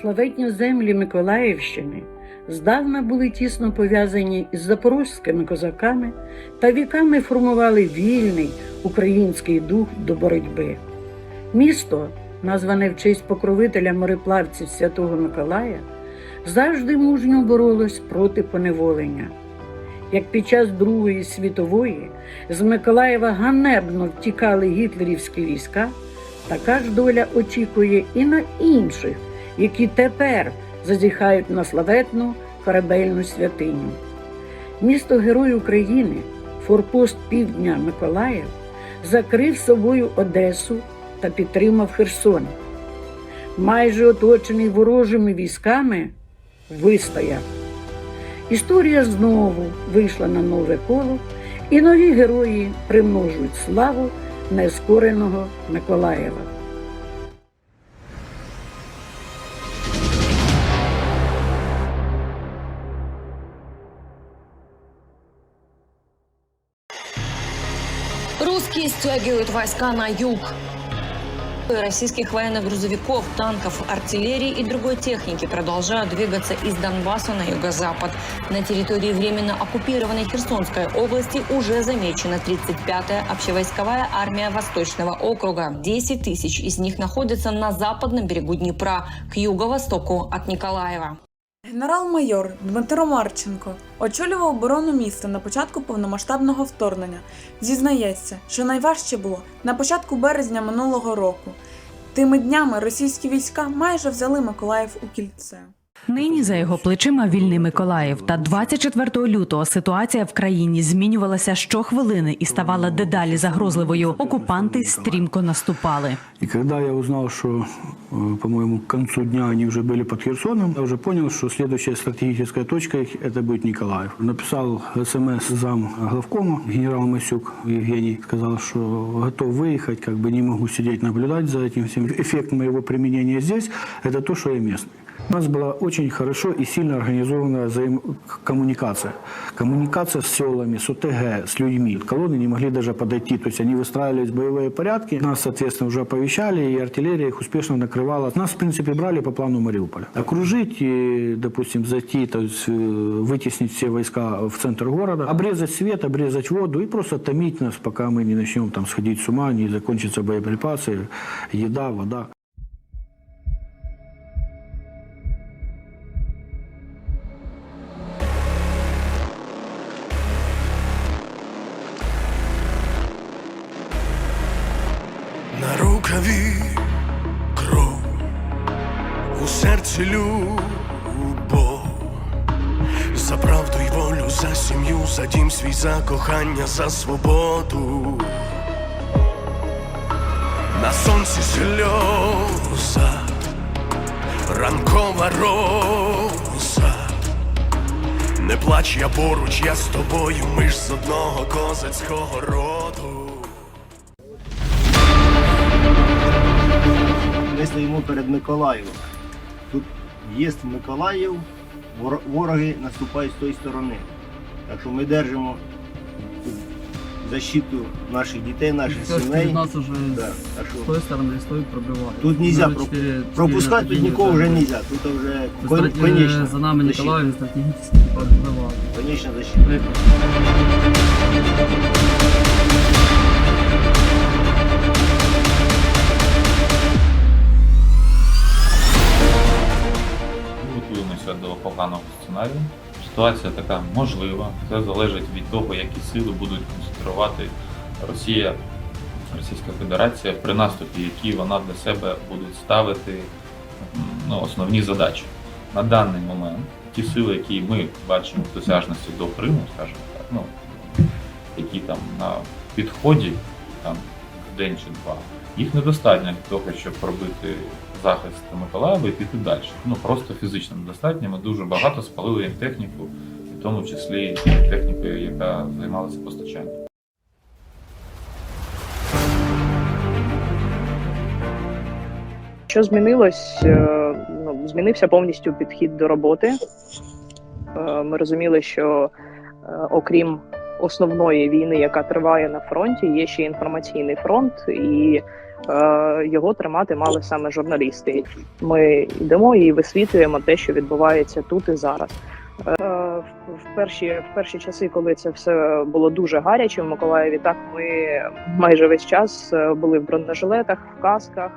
Славетні землі Миколаївщини здавна були тісно пов'язані із запорозькими козаками та віками формували вільний український дух до боротьби. Місто, назване в честь покровителя мореплавців Святого Миколая, завжди мужньо боролось проти поневолення. Як під час Другої світової з Миколаєва ганебно втікали гітлерівські війська, така ж доля очікує і на інших, які тепер зазіхають на славетну корабельну святиню. Місто Герой України, форпост півдня Миколаїв, закрив собою Одесу та підтримав Херсон. Майже оточений ворожими військами, вистояв. Історія знову вийшла на нове коло, і нові герої примножують славу нескореного Миколаєва. Русские стягивают войска на юг. Российских военных грузовиков, танков, артиллерии и другой техники продолжают двигаться из Донбасса на юго-запад. На территории временно оккупированной Херсонской области уже замечена 35-я общевойсковая армия Восточного округа. 10 тысяч из них находятся на западном берегу Днепра, к юго-востоку от Николаева. Генерал-майор Дмитро Марченко очолював оборону міста на початку повномасштабного вторгнення. Зізнається, що найважче було на початку березня минулого року. Тими днями російські війська майже взяли Миколаїв у кільце. Нині за його плечима вільний Миколаїв. Та 24 лютого ситуація в країні змінювалася щохвилини і ставала дедалі загрозливою. Окупанти стрімко наступали. И когда я узнал, что, э, по-моему, к концу дня они уже были под Херсоном, я уже понял, что следующая стратегическая точка их – это будет Николаев. Написал смс зам главкома, генерал Масюк Евгений, сказал, что готов выехать, как бы не могу сидеть наблюдать за этим всем. Эффект моего применения здесь – это то, что я местный. У нас была очень хорошо и сильно организованная взаимокоммуникация. Коммуникация с селами, с ОТГ, с людьми. Колонны не могли даже подойти, то есть они выстраивались в боевые порядки. Нас, соответственно, уже оповещали, и артиллерия их успешно накрывала. Нас, в принципе, брали по плану Мариуполя. Окружить, и, допустим, зайти, то есть э, вытеснить все войска в центр города, обрезать свет, обрезать воду и просто томить нас, пока мы не начнем там сходить с ума, не закончатся боеприпасы, еда, вода. За кохання, за свободу. На сонці сльоза, ранкова роза. Не плач, я поруч, я з тобою, ми ж з одного козацького роду. Ми стоїмо перед Миколаєвом. Тут є Миколаїв, вороги наступають з тої сторони. Так що ми держимо тут защиту наших дітей, наших Все ж сімей. перед нас уже Да, так с що той стороны, с той пробивают. тут нельзя Уже про- четыре- четыре пропускати тут нападения, нікого да. вже нельзя. Тут вже То кон- есть, конечно. За нами защита. Николаев стратегически пробивал. Конечна защита. Ми готуємося до поганого сценарію. Ситуація така можлива. Це залежить від того, які сили будуть концентрувати Росія, Російська Федерація при наступі, які вона для себе буде ставити ну, основні задачі. На даний момент ті сили, які ми бачимо в досяжності до Криму, скажімо так, ну, які там на підході там, день чи два, їх недостатньо для того, щоб пробити захист Миколаєва і піти далі. Ну просто фізично недостатньо. Ми дуже багато спалили їм техніку, в тому числі технікою, яка займалася постачанням. Що змінилось? Е, Ну, змінився повністю підхід до роботи. Е, Ми розуміли, що окрім основної війни, яка триває на фронті, є ще інформаційний фронт, і е, його тримати мали саме журналісти. Ми йдемо і висвітлюємо те, що відбувається тут і зараз. Е, в- перші в перші часи, коли це все було дуже гаряче в Миколаєві, так ми майже весь час е, були в бронежилетах, в касках.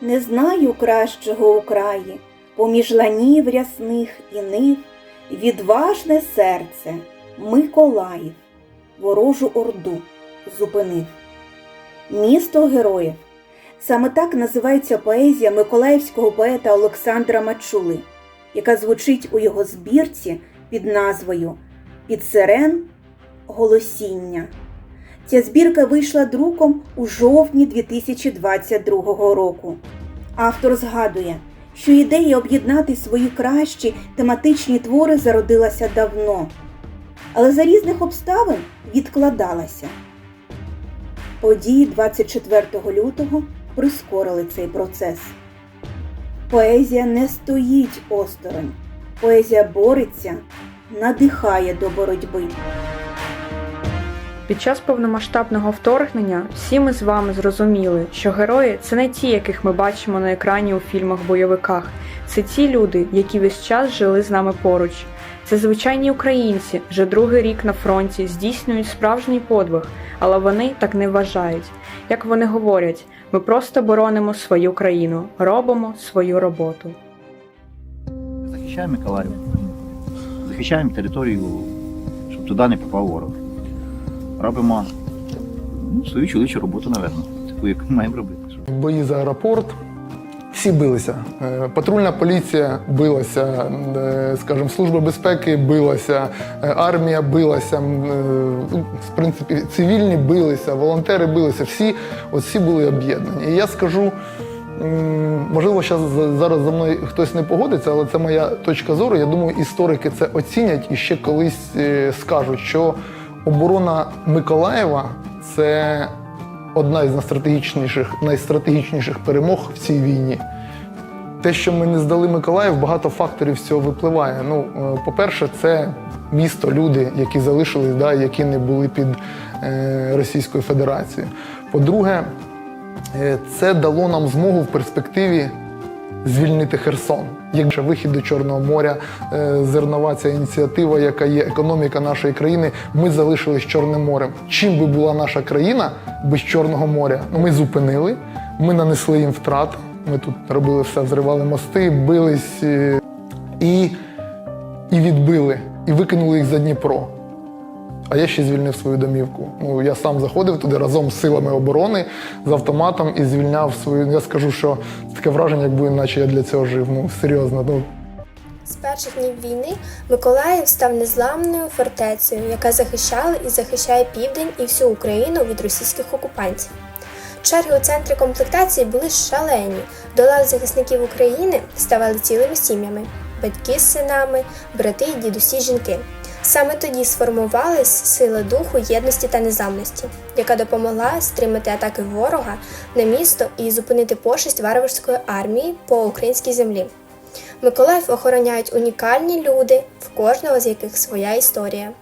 Не знаю кращого у краї, поміж ланів рясних і нив, відважне серце Миколаїв, ворожу орду зупинив. Місто героїв. Саме так називається поезія миколаївського поета Олександра Мачули, яка звучить у його збірці під назвою Під сирен голосіння. Ця збірка вийшла друком у жовтні 2022 року. Автор згадує, що ідея об'єднати свої кращі тематичні твори зародилася давно, але за різних обставин відкладалася. Події 24 лютого прискорили цей процес. Поезія не стоїть осторонь. Поезія бореться, надихає до боротьби. Під час повномасштабного вторгнення всі ми з вами зрозуміли, що герої це не ті, яких ми бачимо на екрані у фільмах-бойовиках. Це ті люди, які весь час жили з нами поруч. Це звичайні українці, вже другий рік на фронті здійснюють справжній подвиг, але вони так не вважають. Як вони говорять, ми просто боронимо свою країну, робимо свою роботу. Захищаємо Миколаїв, захищаємо територію, щоб туди не попав ворог. Робимо ну, свою чоловічу роботу, напевно, таку, яку маємо робити. Бої за аеропорт. Всі билися. Е, Патрульна поліція билася, е, скажімо, служба безпеки билася, е, армія билася, ну, в принципі, цивільні билися, волонтери билися. Всі, от всі були об'єднані. І я скажу, можливо, зараз за мною хтось не погодиться, але це моя точка зору. Я думаю, історики це оцінять і ще колись скажуть, що оборона Миколаєва це одна із найстратегічніших, найстратегічніших перемог в цій війні. Те, що ми не здали Миколаїв, багато факторів з цього випливає. Ну, е, по-перше, це місто, люди, які залишились, да, які не були під е, Російською Федерацією. По-друге, е, це дало нам змогу в перспективі звільнити Херсон. Якщо вихід до Чорного моря, е, зернова ця ініціатива, яка є економіка нашої країни, ми залишились Чорним морем. Чим би була наша країна без Чорного моря? Ну, ми зупинили, ми нанесли їм втрати. Ми тут робили все, взривали мости, бились е, і, і відбили, і викинули їх за Дніпро. А я ще звільнив свою домівку. Ну, я сам заходив туди разом з силами оборони з автоматом і звільняв свою. Я скажу, що таке враження, якби наче я для цього жив. Ну серйозно. Ну З перших днів війни Миколаїв став незламною фортецею, яка захищала і захищає південь і всю Україну від російських окупантів. Черги у центрі комплектації були шалені. До лав захисників України ставали цілими сім'ями, батьки з синами, брати і дідусі жінки. Саме тоді сформувались сили духу єдності та незамності, яка допомогла стримати атаки ворога на місто і зупинити пошесть варварської армії по українській землі. Миколаїв охороняють унікальні люди, в кожного з яких своя історія.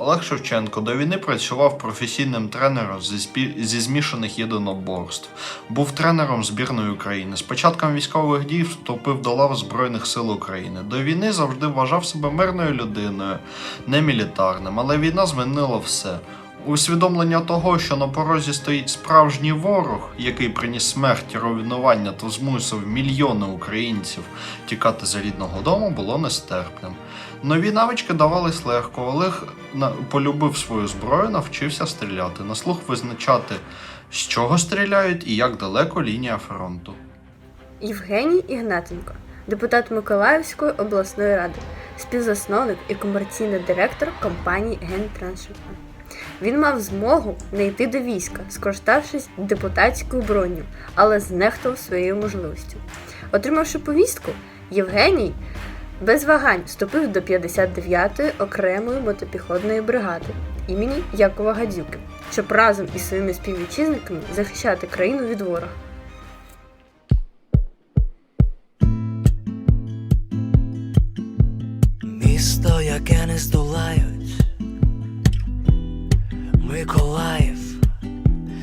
Олег Шевченко до війни працював професійним тренером зі, спі... зі змішаних єдиноборств. Був тренером збірної України. З початком військових дій вступив до лав Збройних сил України. До війни завжди вважав себе мирною людиною, не мілітарним, але війна змінила все. Усвідомлення того, що на порозі стоїть справжній ворог, який приніс смерть руйнування та змусив мільйони українців тікати з рідного дому, було нестерпним. Нові навички давались легко. Олег полюбив свою зброю, навчився стріляти, на слух визначати, з чого стріляють і як далеко лінія фронту. Євгеній Ігнатенко, депутат Миколаївської обласної ради, співзасновник і комерційний директор компанії Гентрансшипмент. Він мав змогу не йти до війська, скориставшись депутатською броню, але знехтував своєю можливістю. Отримавши повістку, Євгеній без вагань вступив до 59-ї окремої мотопіхотної бригади імені Якова Гадюки, щоб разом із своїми співвітчизниками захищати країну від ворога. Місто яке не здолають. Миколаїв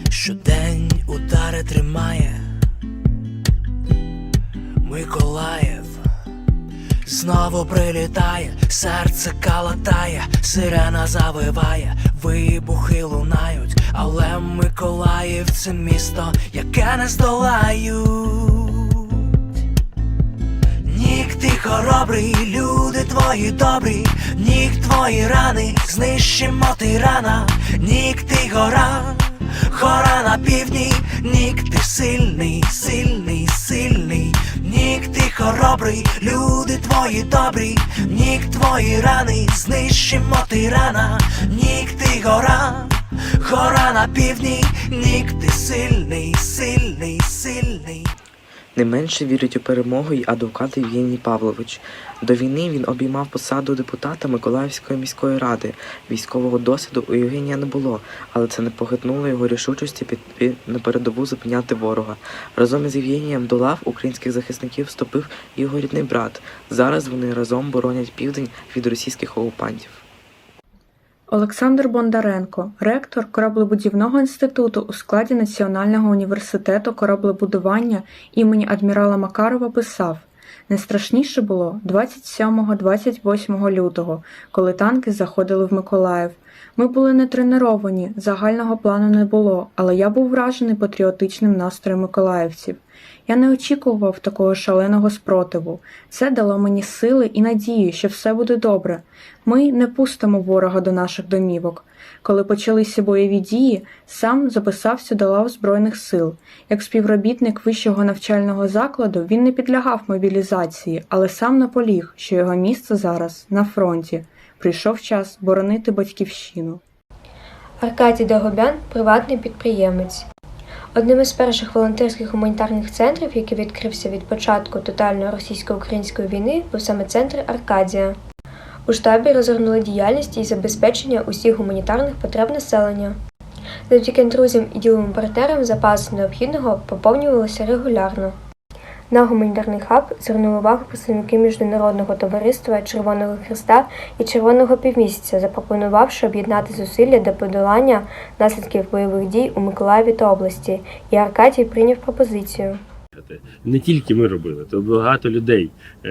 щодень удари тримає. Миколаїв знову прилітає, серце калатає, сирена завиває, вибухи лунають, але Миколаїв це місто, яке не здолають. Хоробрий, люди твої добрі, нік твої рани, знищимо тирана, нік ти гора, гора на півдні, нік ти сильний, сильний, сильний, нік ти хоробрий, люди твої добрі, нік твої рани, знищимо тирана, нік ти гора, гора на півдні, нік ти сильний, сильний, сильний. Не менше вірить у перемогу й адвокат Євгеній Павлович. До війни він обіймав посаду депутата Миколаївської міської ради. Військового досвіду у Євгенія не було, але це не похитнуло його рішучості піти на передову зупиняти ворога. Разом із Євгенієм до лав українських захисників вступив його рідний брат. Зараз вони разом боронять південь від російських окупантів. Олександр Бондаренко, ректор кораблебудівного інституту у складі Національного університету кораблебудування імені адмірала Макарова писав: Найстрашніше було 27-28 лютого, коли танки заходили в Миколаїв. Ми були не треновані, загального плану не було, але я був вражений патріотичним настроєм миколаївців. Я не очікував такого шаленого спротиву. Це дало мені сили і надію, що все буде добре. Ми не пустимо ворога до наших домівок. Коли почалися бойові дії, сам записався до лав Збройних сил. Як співробітник вищого навчального закладу він не підлягав мобілізації, але сам наполіг, що його місце зараз на фронті. Прийшов час боронити батьківщину. Аркадій Дагобян приватний підприємець. Одним із перших волонтерських гуманітарних центрів, який відкрився від початку тотальної російсько-української війни, був саме центр Аркадія. У штабі розгорнули діяльність із забезпечення усіх гуманітарних потреб населення. Завдяки друзям і діловим партнерам запаси необхідного поповнювалися регулярно. На гуманітарний хаб звернули увагу представники Міжнародного товариства Червоного Христа і Червоного півмісяця, запропонувавши об'єднати зусилля для подолання наслідків бойових дій у Миколаєві та області, і Аркадій прийняв пропозицію. Не тільки ми робили, то багато людей е,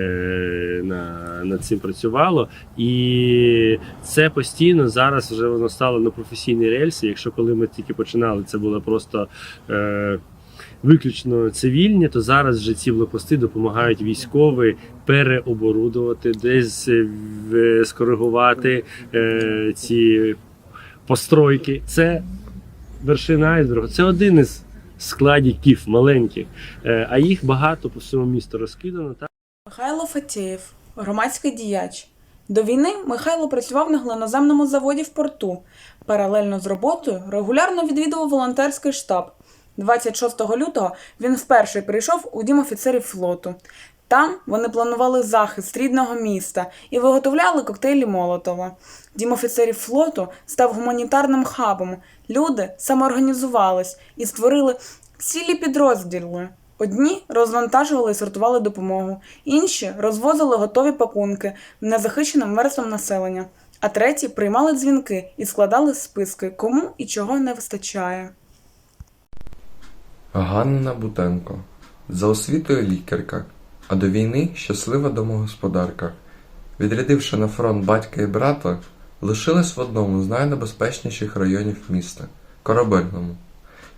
на, над цим працювало, і це постійно зараз вже воно стало на професійні рельси. Якщо коли ми тільки починали, це було просто е, виключно цивільні, то зараз вже ці блокпости допомагають військові переоборудувати, десь е, скоригувати е, ці постройки. Це вершина айсбергу. Це один із складів маленьких, Е, а їх багато по всьому місту розкидано. Так? Михайло Фатєєв, громадський діяч. До війни Михайло працював на глиноземному заводі в порту. Паралельно з роботою регулярно відвідував волонтерський штаб. 26 лютого він вперше прийшов у дім офіцерів флоту. Там вони планували захист рідного міста і виготовляли коктейлі Молотова. Дім офіцерів флоту став гуманітарним хабом. Люди самоорганізувались і створили цілі підрозділи. Одні розвантажували і сортували допомогу, інші розвозили готові пакунки незахищеним верствам населення, а треті приймали дзвінки і складали списки, кому і чого не вистачає. Ганна Бутенко. За освітою лікарка, а до війни щаслива домогосподарка. Відрядивши на фронт батька і брата, лишилась в одному з найнебезпечніших районів міста корабельному.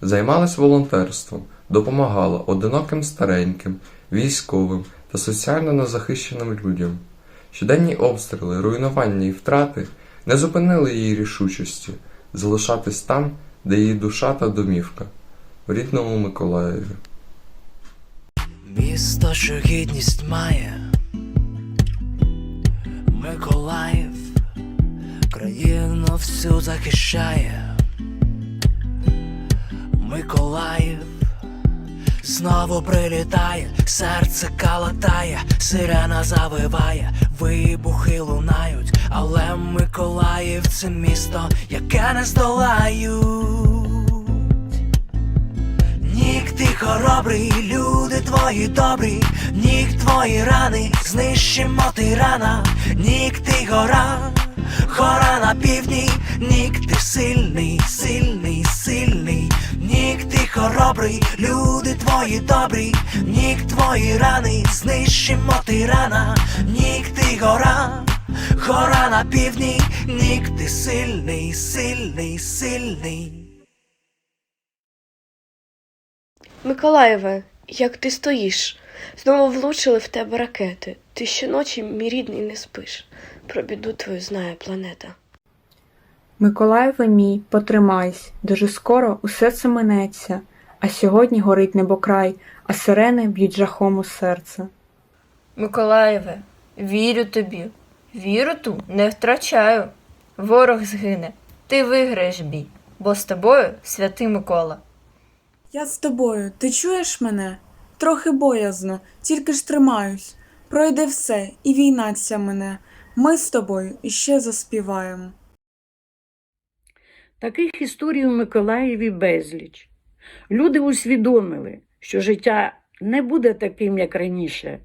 Займалась волонтерством, допомагала одиноким стареньким, військовим та соціально незахищеним людям. Щоденні обстріли, руйнування і втрати не зупинили її рішучості залишатись там, де її душа та домівка в рідному Миколаєві. Місто, що гідність має, Миколаїв, країну всю захищає, Миколаїв, знову прилітає, серце калатає, сирена завиває, вибухи лунають, але Миколаїв це місто, яке не здолають. Хоробрий, люди твої добрі, нік твої рани, знищимо тирана, нік ти гора, гора на півдні, нік ти сильний, сильний, сильний, нік ти хоробрий, люди твої добрі, нік твої рани, знищимо тирана, нік ти гора, гора на півдні, нік ти сильний, сильний, сильний. Миколаєве, як ти стоїш? Знову влучили в тебе ракети. Ти щоночі, мій рідний, не спиш. Про біду твою знає планета. Миколаєве мій, потримайся, дуже скоро усе це минеться, а сьогодні горить небокрай, а сирени б'ють жахом у серце. Миколаєве, вірю тобі. Віру ту не втрачаю. Ворог згине, ти виграєш бій, бо з тобою святий Микола. Я з тобою, ти чуєш мене? Трохи боязно, тільки ж тримаюсь. Пройде все, і війна мене. Ми з тобою іще заспіваємо. Таких історій у Миколаєві безліч. Люди усвідомили, що життя не буде таким, як раніше,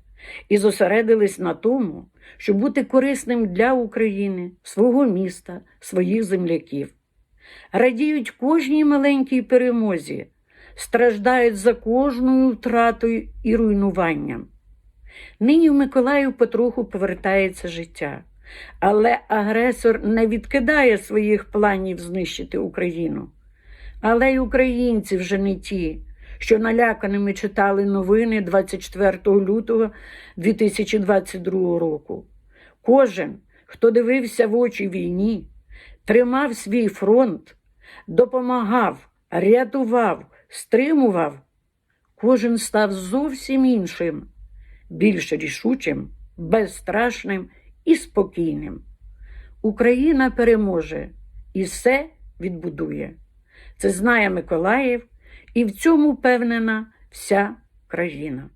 і зосередились на тому, щоб бути корисним для України, свого міста, своїх земляків. Радіють кожній маленькій перемозі, страждають за кожною втратою і руйнуванням. Нині в Миколаїв потроху повертається життя, але агресор не відкидає своїх планів знищити Україну. Але й українці вже не ті, що наляканими читали новини 24 лютого 2022 року. Кожен, хто дивився в очі війні, тримав свій фронт, допомагав, рятував, стримував, кожен став зовсім іншим, більш рішучим, безстрашним і спокійним. Україна переможе і все відбудує. Це знає Миколаїв, і в цьому впевнена вся країна.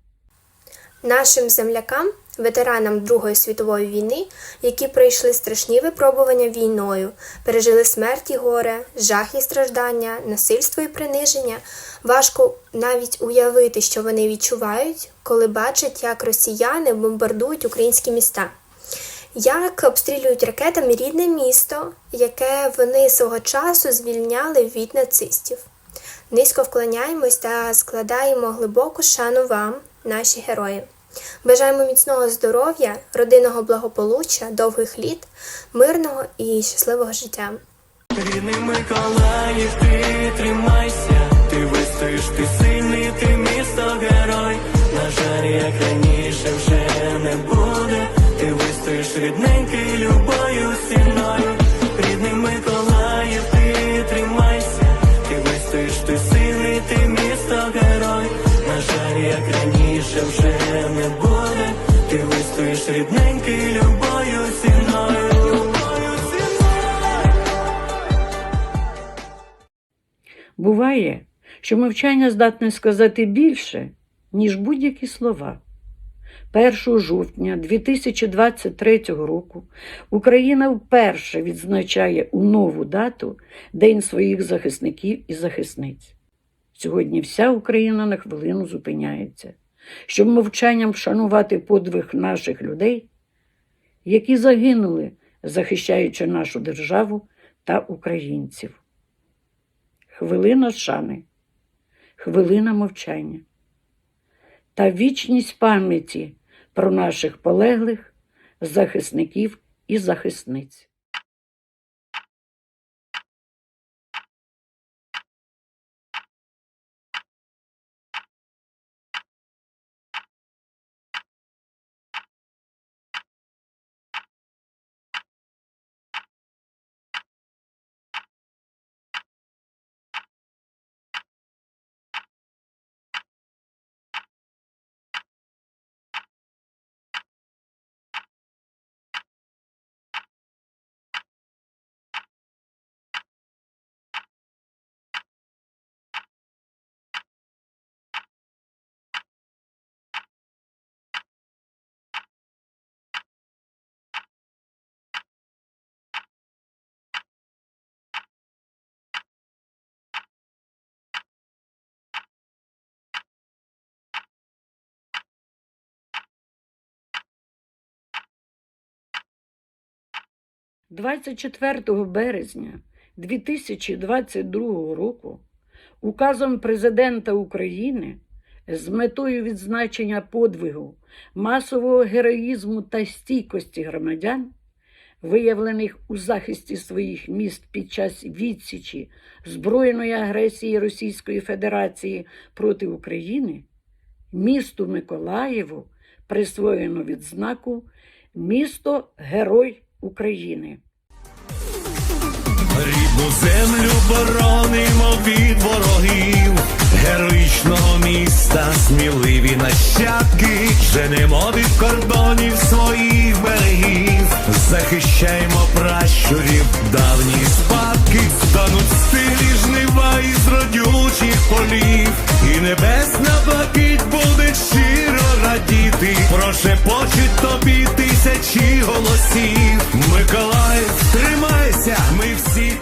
Нашим землякам, ветеранам Другої світової війни, які пройшли страшні випробування війною, пережили смерть і горе, жах і страждання, насильство і приниження, важко навіть уявити, що вони відчувають, коли бачать, як росіяни бомбардують українські міста. Як обстрілюють ракетами рідне місто, яке вони свого часу звільняли від нацистів. Низько вклоняємось та складаємо глибоку шану вам, наші герої. Бажаємо міцного здоров'я, родинного благополуччя, довгих літ, мирного і щасливого життя. Рідний Миколаїв, ти тримайся, ти вистоїш, ти сильний, ти місто герой. На жаль, як раніше вже не буде. Ти вистоїш рідненький любою сіною. Рідний Миколаїв, ти тримайся, ти вистоїш, ти сильний, ти місто герой. Як раніше вже не буде. Ти вистоїш рідненький любою. Любою. Буває, що мовчання здатне сказати більше, ніж будь-які слова. 1 жовтня 2023 року Україна вперше відзначає у нову дату День своїх захисників і захисниць. Сьогодні вся Україна на хвилину зупиняється, щоб мовчанням вшанувати подвиг наших людей, які загинули, захищаючи нашу державу та українців. Хвилина шани, хвилина мовчання та вічність пам'яті про наших полеглих захисників і захисниць. 24 березня 2022 року указом президента України з метою відзначення подвигу, масового героїзму та стійкості громадян, виявлених у захисті своїх міст під час відсічі збройної агресії Російської Федерації проти України, місту Миколаєву присвоєно відзнаку Місто Герой України. Рідну землю боронимо від ворогів, героїчного міста, сміливі нащадки, женемо від кордонів своїх берегів, захищаємо пращурів, давні спадки, стануть стилі жнива із родючих полів, і небесна блакить буде щиро радіти, прошепочуть тобі тисячі голосів. Миколаїв, тримайся, ми всі